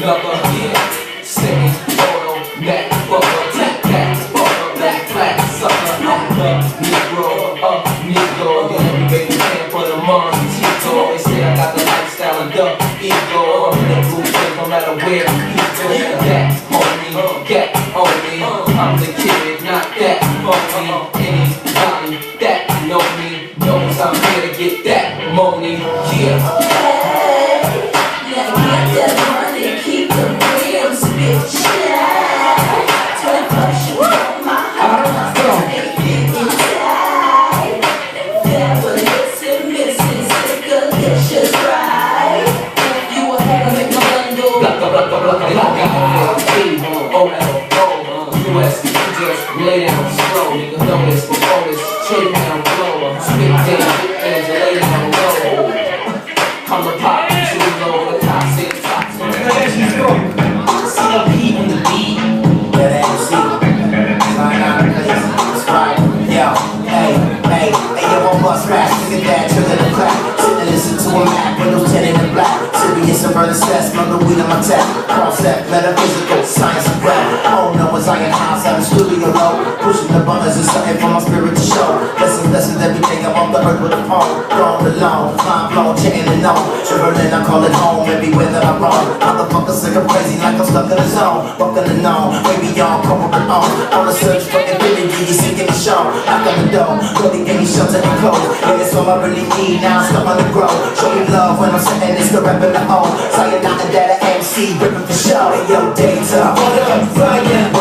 Black knuckle. Yeah, singing photo neck buckle. Tap that buckle. Black flat sucker. The Negro. Uh, Negro. Yeah, every baby can for the Montito. Always say I got the lifestyle of the ego. I'm in the blueprint no matter where go. That homie, get on. I'm the kid, not that phony. Anybody that know me knows I'm here to get that money. Yeah. Down slow. Nigga know this before this. Straight down flow. Spit down, and lay down low. I'm the pop, true low. The toxic, toxic. See the beat on the beat. That MC. Line out of place. That's right. Yo, hey, hey, hey, yo, I'm bust rap. Look at that, trigger the crack. Sit and listen to a Mac, windows tinted in black. Serious and burning stress, mother weed on my tech. Concept, metaphysical, science and rap. Oh the studio low. Pushing the buttons is something for my spirit to show. Lessons, lessons, everything. I'm off the earth with a poem. Thrown alone, mind blown, chanting and on. Traveling, I call it home everywhere that I roam. Motherfuckers think I'm crazy like I'm stuck in a zone. The known, way beyond corporate on. On the search for infinity, you seeking the show. Knock on the door, give me shelter and clothes. Yeah, it's all I really need now, stuff on the grow. Show me love when I'm sitting, it's the rap in the home. Sayonara that I MC, ripping for show. Yo, data, what up, Ryan?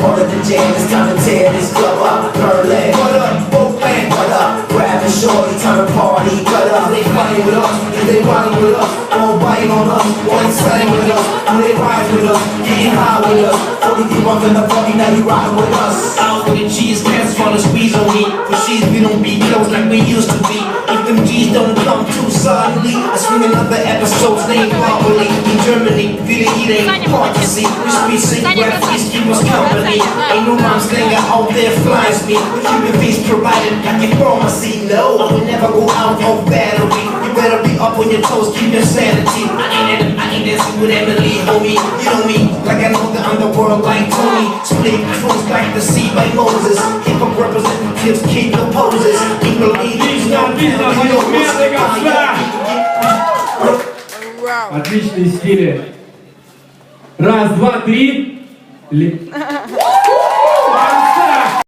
All of the jam, to tear this club up. Berlin, what up, both fans, what up? Grab a shorty, turn a party, cut up. They fighting with us, if they riding with us, all biting on us, all exciting with us, do they ride with us, getting high with us. 40 deep up in the party, now you riding with us. Out with the cheese, cats wanna squeeze on me. We don't be close like we used to be. If them G's don't come too suddenly, I swing another episode's name properly. In Germany, feeling it ain't hard to see. We speak sick please keep us company. Ain't no mom slinger out there flies me. The human face provided like a pharmacy. No, I will never go out of battery. You better be up on your toes, keep your sanity. I ain't, I ain't dancing with Emily, homie. You know me, like I know the underworld like Tony. Split kids keep the poses. Keep the leaders, no business, no business, Отличные стили. Раз, два, три.